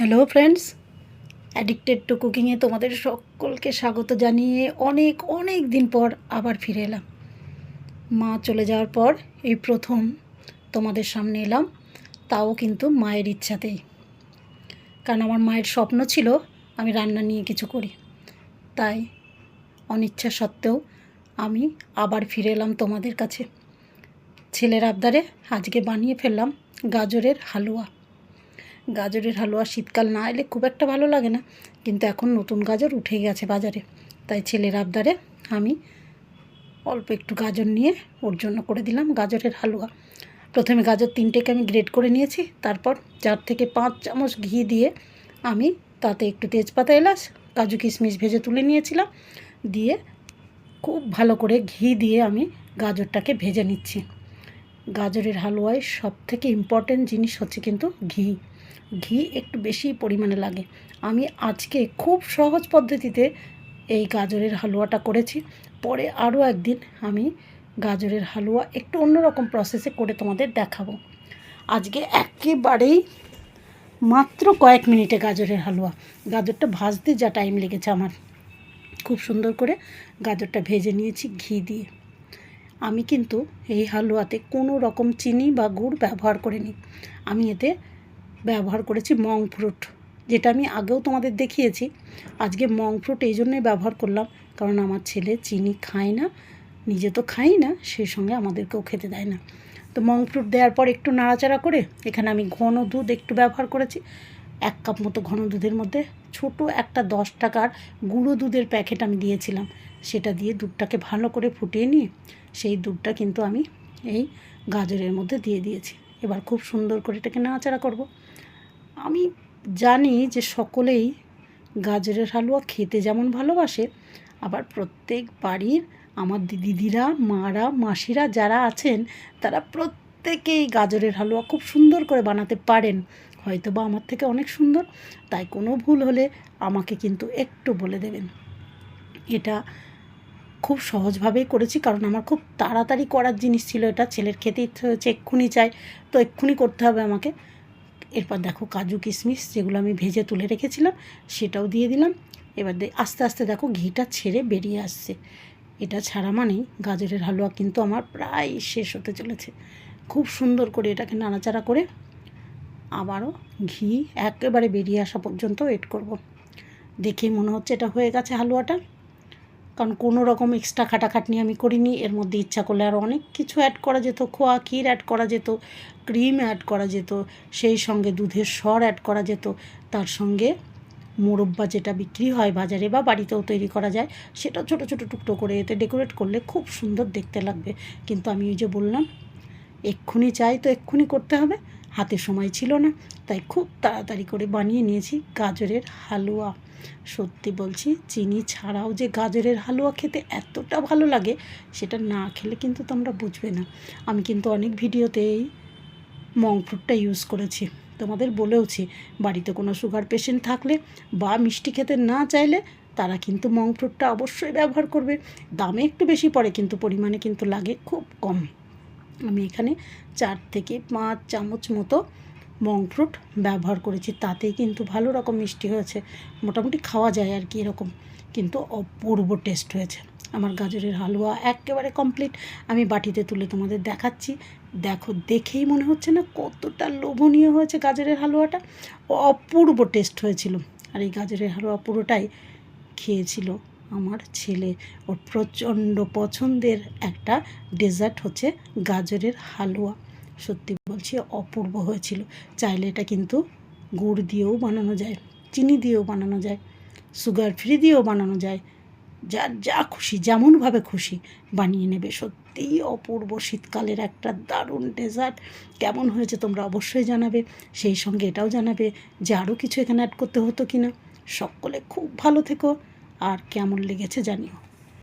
Hello friends addicted to কুকিংয়ে তোমাদের সকলকে স্বাগত জানিয়ে অনেক অনেক দিন পর আবার ফিরে এলাম। মা চলে যাওয়ার পর এই প্রথম তোমাদের সামনে এলাম, তাও কিন্তু মায়ের ইচ্ছাতেই। কারণ আমার মায়ের স্বপ্ন ছিল আমি রান্না নিয়ে কিছু করি। তাই অনিচ্ছা সত্ত্বেও আমি আবার ফিরে এলাম তোমাদের কাছে। ছেলের আবদারে আজকে বানিয়ে ফেললাম গাজরের হালুয়া। গাজরের হালুয়া শীতকাল না এলে খুব একটা ভালো লাগে না। কিন্তু এখন নতুন গাজর উঠে গেছে বাজারে। তাই ছেলের আবদারে আমি অল্প একটু গাজর নিয়ে ওর জন্য করে দিলাম গাজরের হালুয়া। প্রথমে গাজর তিনটেকে আমি গ্রেড করে নিয়েছি, তারপর চার থেকে পাঁচ চামচ ঘি দিয়ে আমি তাতে একটু তেজপাতা এলাচ, কাজু কিশমিশ ভেজে তুলে নিয়েছিলাম। দিয়ে খুব ভালো করে ঘি দিয়ে আমি গাজরটাকে ভেজে নিচ্ছি। গাজরের হালুয়ায় সব থেকে ইম্পর্ট্যান্ট জিনিস হচ্ছে কিন্তু ঘি। ঘি একটু বেশি পরিমাণে লাগে। আমি আজকে খুব সহজ পদ্ধতিতে এই গাজরের হালুয়াটা করেছি। পরে আরও একদিন আমি গাজরের হালুয়া একটু অন্যরকম প্রসেসে করে তোমাদের দেখাবো। আজকে একেবারেই মাত্র কয়েক মিনিটে গাজরের হালুয়া। গাজরটা ভাজতে যা টাইম লেগেছে আমার। খুব সুন্দর করে গাজরটা ভেজে নিয়েছি ঘি দিয়ে। আমি কিন্তু এই হালুয়াতে কোনো রকম চিনি বা গুড় ব্যবহার করিনি। আমি এতে ব্যবহার করেছি মং ফ্রুট, যেটা আমি আগেও তোমাদের দেখিয়েছি। আজকে মং ফ্রুট এই জন্যই ব্যবহার করলাম, কারণ আমার ছেলে চিনি খায় না, নিজে তো খাই না সেই সঙ্গে আমাদেরকেও খেতে দেয় না। তো মং ফ্রুট দেওয়ার পর একটু নাড়াচাড়া করে, এখানে আমি ঘন দুধ একটু ব্যবহার করেছি। এক কাপ মতো ঘন দুধের মধ্যে ছোট একটা দশ টাকার গুঁড়ো দুধের প্যাকেট আমি দিয়েছিলাম। সেটা দিয়ে দুধটাকে ভালো করে ফুটিয়ে নিয়ে, সেই দুধটা কিন্তু আমি এই গাজরের মধ্যে দিয়ে দিয়েছি। এবার খুব সুন্দর করে এটাকে নাড়াচাড়া করব। আমি জানি যে সকলেই গাজরের হালুয়া খেতে যেমন ভালোবাসে, আবার প্রত্যেক বাড়ির আমার দিদিরা মারা, মাসিরা যারা আছেন, তারা প্রত্যেকেই গাজরের হালুয়া খুব সুন্দর করে বানাতে পারেন। হয়তো বা আমার থেকে অনেক সুন্দর, তাই কোনো ভুল হলে আমাকে কিন্তু একটু বলে দেবেন। এটা খুব সহজভাবেই করেছি, কারণ আমার খুব তাড়াতাড়ি করার জিনিস ছিল এটা। ছেলের খেতে ইচ্ছে হয়েছে, এক্ষুনি চাই, তো এক্ষুনি করতে হবে আমাকে। এরপর দেখো কাজু কিশমিশ যেগুলো আমি ভেজে তুলে রেখেছিলাম, সেটাও দিয়ে দিলাম। এবার আস্তে আস্তে দেখো ঘিটা ছেড়ে বেরিয়ে আসছে। এটা ছাড়া মানেই গাজরের হালুয়া কিন্তু আমার প্রায় শেষ হতে চলেছে। খুব সুন্দর করে এটাকে নাড়াচাড়া করে আবারও ঘি একেবারে বেরিয়ে আসা পর্যন্ত ওয়েট করব। দেখেই মনে হচ্ছে এটা হয়ে গেছে হালুয়াটা। কারণ কোনো রকম এক্সট্রা খাটাখাটনি আমি করিনি। এর মধ্যে ইচ্ছা করলে আরও অনেক কিছু অ্যাড করা যেত, খোয়া, ক্ষীর অ্যাড করা যেত ক্রিম অ্যাড করা যেত, সেই সঙ্গে দুধের স্বর অ্যাড করা যেত। তার সঙ্গে মোরব্বা যেটা বিক্রি হয় বাজারে বা বাড়িতেও তৈরি করা যায়, সেটা ছোট ছোট টুকটো করে এতে ডেকোরেট করলে খুব সুন্দর দেখতে লাগবে। কিন্তু আমি ওই যে বললাম, এক্ষুনি চাই তো এক্ষুনি করতে হবে, হাতে সময় ছিল না, তাই খুব তাড়াতাড়ি করে বানিয়ে নিয়েছি গাজরের হালুয়া। সত্যি বলছি, চিনি ছাড়াও যে গাজরের হালুয়া খেতে এতটা ভালো লাগে, সেটা না খেলে কিন্তু তোমরা বুঝবে না। আমি কিন্তু অনেক ভিডিওতে এই মং ফ্রুটটা ইউজ করেছি। তোমাদের বলেওছি, বাড়িতে কোনো সুগার পেশেন্ট থাকলে বা মিষ্টি খেতে না চাইলে তারা কিন্তু মং ফ্রুটটা অবশ্যই ব্যবহার করবে। দামে একটু বেশি পড়ে কিন্তু পরিমাণে কিন্তু লাগে খুব কম। আমি এখানে চার থেকে পাঁচ চামচ মতো মং ফ্রুট ব্যবহার করেছি, তাতেই কিন্তু ভালো রকম মিষ্টি হয়েছে। মোটামুটি খাওয়া যায় আর কি এরকম, কিন্তু অপূর্ব টেস্ট হয়েছে। আমার গাজরের হালুয়া একেবারে কমপ্লিট আমি বাটিতে তুলে তোমাদের দেখাচ্ছি। দেখো, দেখেই মনে হচ্ছে না কতটা লোভনীয় হয়েছে গাজরের হালুয়াটা। অপূর্ব টেস্ট হয়েছিল। আর এই গাজরের হালুয়া পুরোটাই খেয়েছিল আমার ছেলে। ওর প্রচণ্ড পছন্দের একটা ডেজার্ট হচ্ছে গাজরের হালুয়া। সত্যি বলছি, অপূর্ব হয়েছিল। চাইলে এটা কিন্তু গুড় দিয়েও বানানো যায়, চিনি দিয়েও বানানো যায়, সুগার ফ্রি দিয়েও বানানো যায়। যার যা খুশি, যেমনভাবে খুশি বানিয়ে নেবে। সত্যিই অপূর্ব শীতকালের একটা দারুণ ডেজার্ট। কেমন হয়েছে তোমরা অবশ্যই জানাবে। সেই সঙ্গে এটাও জানাবে যে আরও কিছু এখানে অ্যাড করতে হতো কি না সকলে খুব ভালো থেকো। আর কেমন লেগেছে জানিও।